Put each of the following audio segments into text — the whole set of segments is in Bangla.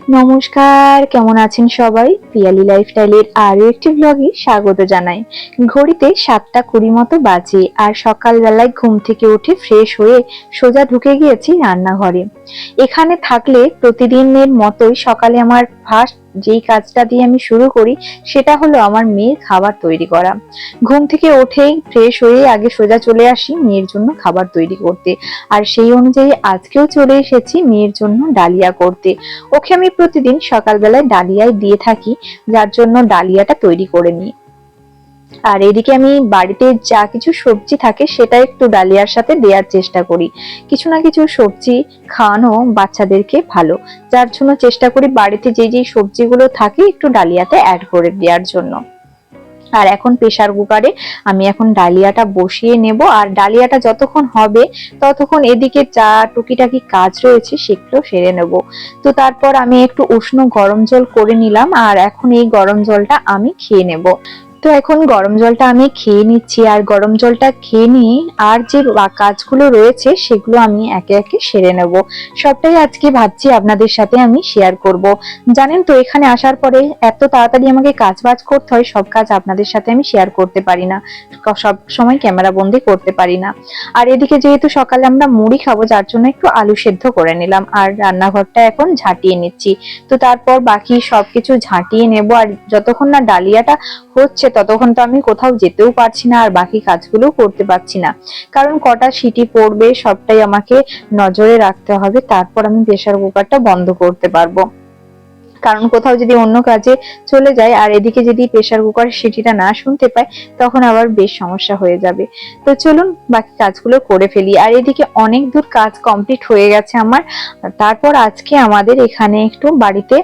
নমস্কার, কেমন আছেন সবাই? পিয়ালি লাইফস্টাইলের আরও একটি ব্লগে স্বাগত জানাই। ঘড়িতে সাতটা কুড়ি মতো বাজে আর সকালবেলায় ঘুম থেকে উঠে ফ্রেশ হয়ে সোজা ঢুকে গিয়েছি রান্নাঘরে। এখানে থাকলে প্রতিদিনের মতোই সকালে আমার ফার্স্ট যেই কাজটা দিয়ে আমি শুরু করি, সেটা হলো আমার মেয়ের খাবার তৈরি করা। ঘুম থেকে উঠেই ফ্রেশ হয়ে আগে সোজা চলে আসি মেয়ের জন্য খাবার তৈরি করতে। আর সেই অনুযায়ী আজকেও চলে এসেছি মেয়ের জন্য ডালিয়া করতে। ওকে আমি প্রতিদিন সকালবেলায় ডালিয়ায় দিয়ে থাকি, যার জন্য ডালিয়াটা তৈরি করে নিই। আর এদিকে আমি বাড়িতে যা কিছু সবজি থাকে সেটা একটু ডালিয়ার সাথে দেওয়ার চেষ্টা করি। কিছু না কিছু সবজি খাওয়ানো বাচ্চাদেরকে ভালো। যার জন্য চেষ্টা করি বাড়িতে যে যে সবজিগুলো থাকে একটু ডালিয়াতে অ্যাড করে দেওয়ার জন্য। আর এখন প্রেসার কুকারে আমি এখন ডালিয়াটা বসিয়ে নেব। আর ডালিয়াটা যতক্ষণ হবে ততক্ষণ এদিকে যা টুকিটাকি কাজ রয়েছে সেগুলো সেরে নেব। তো তারপর আমি একটু উষ্ণ গরম জল করে নিলাম। আর এখন এই গরম জলটা আমি খেয়ে নেব। তো এখন গরম জলটা আমি খেয়ে নিচ্ছি, আর গরম জলটা খেয়ে নিয়ে আর যে কাজগুলো রয়েছে সেগুলো আমি একে একে সেরে নেব। সবটাই আজকে ভাবছি আপনাদের সাথে আমি শেয়ার করব। জানেন তো, এখানে আসার পরে এত তাড়াতাড়ি আমাকে কাজ বাজ করতে হয়, সব কাজ আপনাদের সাথে আমি শেয়ার করতে পারি না। সব সময় ক্যামেরা বন্দি করতে পারি না। আর এদিকে যেহেতু সকালে আমরা মুড়ি খাব, যার জন্য একটু আলু সেদ্ধ করে নিলাম, আর রান্নাঘরটা এখন ঝাঁটিয়ে নিচ্ছি। তো তারপর বাকি সবকিছু ঝাঁটিয়ে নেব, আর যতক্ষণ না ডালিয়াটা হচ্ছে ততক্ষণ তো আমি কোথাও যেতেও পারছি না আর বাকি কাজগুলো করতে পারছি না। কারণ কটা সিটি পড়বে, সবটাই আমাকে নজরে রাখতে হবে, তারপর আমি প্রেসার কুকারটা বন্ধ করতে পারব। কারণ কোথাও যদি অন্য কাজে চলে যায় আর এদিকে যদি প্রেসার কুকার সিটিটা না শুনতে পায় তখন আবার বেশ সমস্যা হয়ে যাবে। তো চলুন, বাকি কাজগুলো করে ফেলি। আর এদিকে অনেক দূর কাজ কমপ্লিট হয়ে গেছে আমার। তারপর আজকে আমাদের এখানে একটু বাড়িতে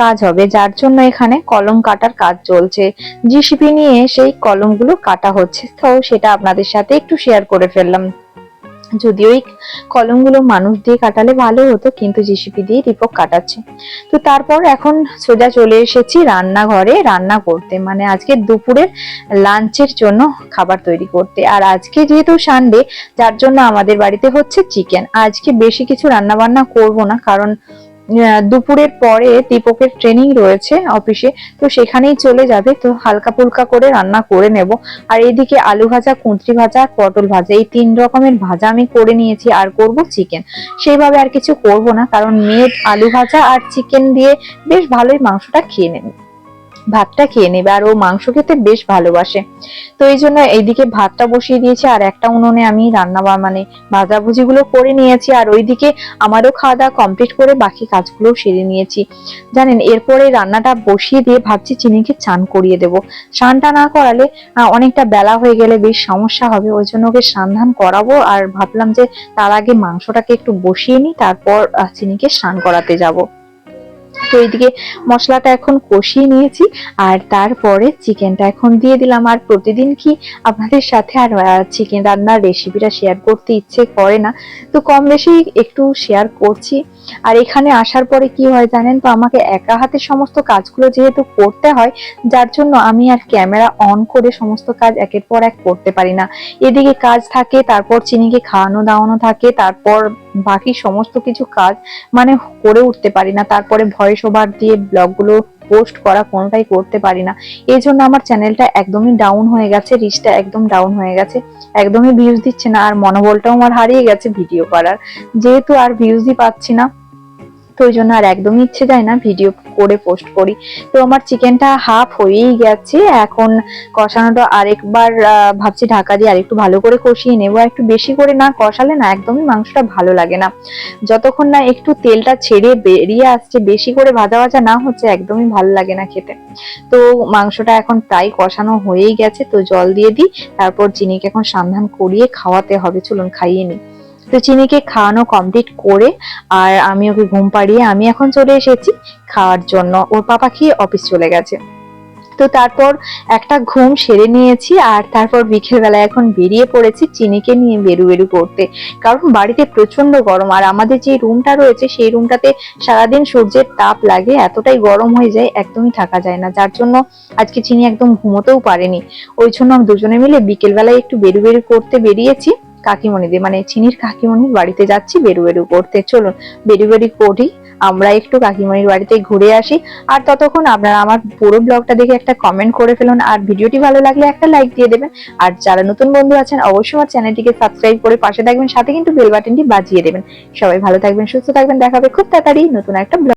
কাজ হবে, যার জন্য এখানে কলম কাটার কাজ চলছে। জিসিপি নিয়ে সেই কলমগুলো কাটা হচ্ছে। তো সেটা আপনাদের সাথে একটু শেয়ার করে ফেললাম। যদিও এই কলমগুলো মানুষ দিয়ে কাটালে ভালো হতো, কিন্তু জিসিপি দিয়ে দীপক কাটাচ্ছে। তো তারপর এখন সোজা চলে এসেছি রান্নাঘরে রান্না করতে। মানে আজকে দুপুরের লাঞ্চের জন্য খাবার তৈরি করতে। আর আজকে যেহেতু সানডে যার জন্য আমাদের বাড়িতে হচ্ছে চিকেন আজকে বেশি কিছু রান্না বান্না করব না, কারণ দুপুরের পরে দীপকের ট্রেনিং রয়েছে অফিসে তো সেখানেই চলে যাবে। তো হালকা ফুলকা করে রান্না করে নেব। আর এদিকে আলু ভাজা, কুঁদরি ভাজা, পটল ভাজা, এই তিন রকমের ভাজা আমি করে নিয়েছি। আর করব চিকেন সেইভাবে আর কিছু করব না, কারণ মেয়ে আলু ভাজা আর চিকেন দিয়ে বেশ ভালোই মাংসটা খেয়ে নেবে। ভাতটা খেয়ে নেবে আর ও মাংস খেতে বেশ ভালোবাসে। তো এই জন্য এইদিকে ভাতটা বসিয়ে দিয়েছি আর একটা উনুনে আমি রান্না বা মানে ভাজাভুজি গুলো করে নিয়েছি আর ওইদিকে আমারও খাওয়া দাওয়া কমপ্লিট করে বাকি কাজগুলো সেরে নিয়েছি। জানেন, এরপরে রান্নাটা বসিয়ে দিয়ে ভাবছি চিনিকে চান করিয়ে দেব। স্নানটা না করালে অনেকটা বেলা হয়ে গেলে বেশ সমস্যা হবে। ওই জন্য ওকে স্নান করাবো আর ভাবলাম যে তার আগে মাংসটাকে একটু বসিয়ে নিই, তারপর চিনিকে স্নান করাতে যাব। তো এইদিকে মশলাটা এখন কষিয়ে নিয়েছি, আর তারপরে চিকেনটা এখন দিয়ে দিলাম। আর প্রতিদিন কি আপনাদের সাথে আর চিকেন রান্নার রেসিপিটা শেয়ার করতে ইচ্ছে করে না, তো কম বেশি একটু শেয়ার করছি। আর এখানে আসার পরে কি হয় জানেন তো, আমাকে একা হাতে সমস্ত কাজগুলো যেহেতু করতে হয়, যার জন্য আমি আর ক্যামেরা অন করে সমস্ত কাজ একের পর এক করতে পারি না। এদিকে কাজ থাকে, তারপর চিনিকে খাওয়ানো দাওয়ানো থাকে, তারপর বাকি সমস্ত কিছু কাজ মানে করে উঠতে পারি না, তারপরে ভয়েস ওভার দিয়ে ব্লগগুলো পোস্ট করা, কোনটাই করতে পারি না। এই জন্য আমার চ্যানেলটা একদমই ডাউন হয়ে গেছে রিচটা একদম ডাউন হয়ে গেছে। একদমই ভিউজ দিচ্ছে না, আর মনোবলটাও আমার হারিয়ে গেছে ভিডিও করার। যেহেতু আর ভিউজই পাচ্ছি না তো ওই জন্য আর একদমই ইচ্ছে যায় না ভিডিও করে পোস্ট করি। তো আমার চিকেনটা হাফ হয়েই গেছে, এখন কষানোটা আরেকবার ভাবছি ঢাকা দিয়ে আরেকটু ভালো করে কষিয়ে নেব। একটু বেশি করে না কষালে না একদমই মাংসটা ভালো লাগে না। যতক্ষণ না একটু তেলটা ছেড়ে বেরিয়ে আসছে, বেশি করে ভাজা ভাজা না হচ্ছে, একদমই ভালো লাগে না খেতে। তো মাংসটা এখন প্রায় কষানো হয়েই গেছে, তো জল দিয়ে দিই, তারপর চিনিকে এখন সান্ধান করিয়ে খাওয়াতে হবে, চলুন খাইয়ে নিই। তো চিনিকে খাওয়ানো কমপ্লিট করে আর আমি ওকে ঘুম পাড়িয়ে আমি এখন চলে এসেছি খাওয়ার জন্য। ওর পাপা খেয়ে অফিস চলে গেছে। তো তারপর একটা ঘুম সেরে নিয়েছি আর তারপর বিকেলবেলা এখন বেরিয়ে পড়েছি চিনিকে নিয়ে বেরু বেরু করতে। কারণ বাড়িতে প্রচণ্ড গরম আর আমাদের যে রুমটা রয়েছে সেই রুমটাতে সারাদিন সূর্যের তাপ লাগে, এতটাই গরম হয়ে যায়, একদমই থাকা যায় না। যার জন্য আজকে চিনি একদম ঘুমোতেও পারেনি। ওই জন্য দুজনে মিলে বিকেলবেলায় একটু বেরু বেরু করতে বেরিয়েছি। কাকিমণিদের মানে চিনির কাকিমণির বাড়িতে যাচ্ছি, বেরু বেরু করতে। চলুন, বেরু বেরু করি। আমরা একটু কাকিমণির বাড়িতে ঘুরে আসি। আর ততক্ষণ আপনারা আমার পুরো ব্লগটা দেখে একটা কমেন্ট করে ফেলুন। আর ভিডিওটি ভালো লাগলে একটা লাইক দিয়ে দেবেন। আর যারা নতুন বন্ধু আছেন, অবশ্যই আমার চ্যানেলটিকে সাবস্ক্রাইব করে পাশে থাকবেন। সাথে কিন্তু বেল বাটনটি বাজিয়ে দেবেন। সবাই ভালো থাকবেন, সুস্থ থাকবেন। দেখাবে খুব তাড়াতাড়ি নতুন একটা ব্লগ